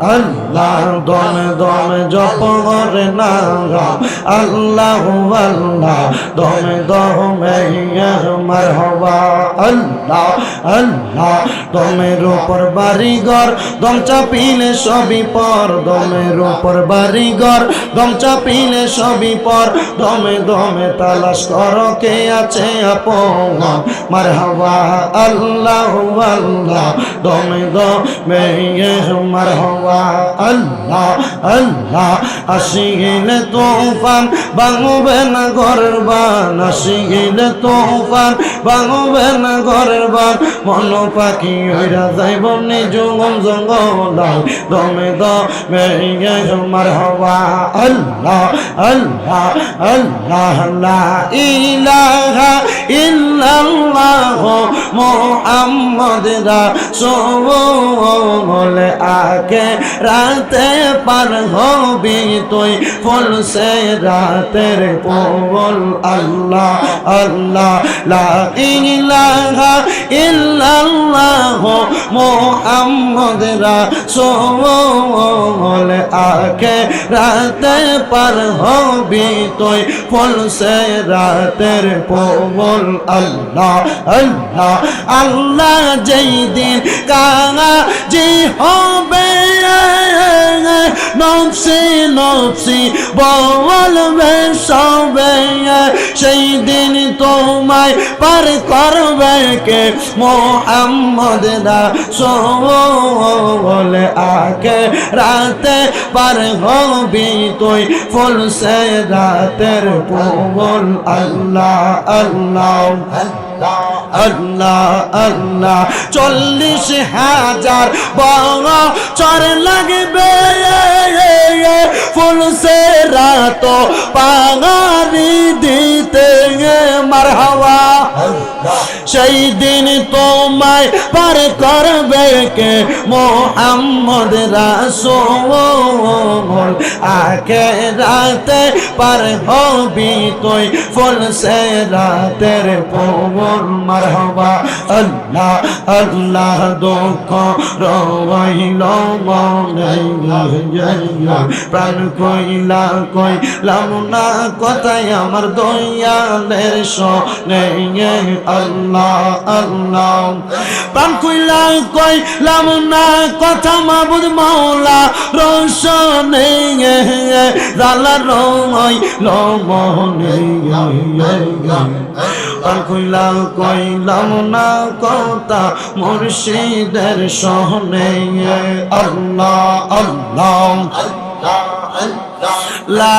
আল্লাহ দমে দমে জপ করে না আল্লাহ আল্লাহ দমে দমে মার হবা আল্লাহ আল্লাহ দমের উপর বাড়িঘর, দম চাপিলে সবই পর। দমের উপর বাড়িঘর, দম চাপিলে সবই পর। দমে দমে তালাশ কর কে আছে আপন। মার হবা আল্লাহ আল্লাহ দমে দমে মার হবা আল্লাহ আল্লাহ আসি গেলে তোফান ভাঙবে না ঘরের বান আসি গেলে তোফান ভাঙবে না ঘরের বান। মন পাখি ওইরা যাইব নিজুগম জঙ্গলায় দমে দমে মার হবা আল্লাহ আল্লাহ আল্লাহ, লা ইলাহা ইল্লাল্লাহ মুহাম্মদ রাসূল আকে রাতে পার হবি তুই ফুল রাতের পবল আল্লাহ আল্লাহ, লা ইলাহা ইল্লাল্লাহ মুহাম্মদ রাসূল। আকে রাতে পার হবি তুই ফুলসে রাতের পবল আল্লাহ আল্লাহ আল্লাহ যেই দিন কাঙা জি হবে। নফসি নফসি বলবে সবে, সেই দিন তোমায় পার করবে কে? মোহাম্মদ রাসূল আকে রাতে পার হবি তুই, ফুল সে রাতের পবল আল্লাহ আল্লাহ আল্লাহ আল্লাহ, চল্লিশ হাজার বছর লাগবে। ফুল সে রাত পাগারি দিতে মার হাওয়া সেই দিন তোমায় পার করবে কে? মোহাম্মদ রাসূল আকে রাতে পার হবি তুই ফুল সে রাতের পবন, মারহবা, আল্লাহ আল্লাহ দুঃখ রইল প্রাণ কইলা কইলাম না, কথাই আমার দয়ালের শোনে, আল্লাহ আল্লাহ প্রাণ কইলা কইলাম না, কথা মাবুদ মাওলা, রোশনে জালা রই লমনে প্রাণ কইলা কইলাম না, কথা মুর্শিদের শোনে আল্লাহ আল্লাহ। লা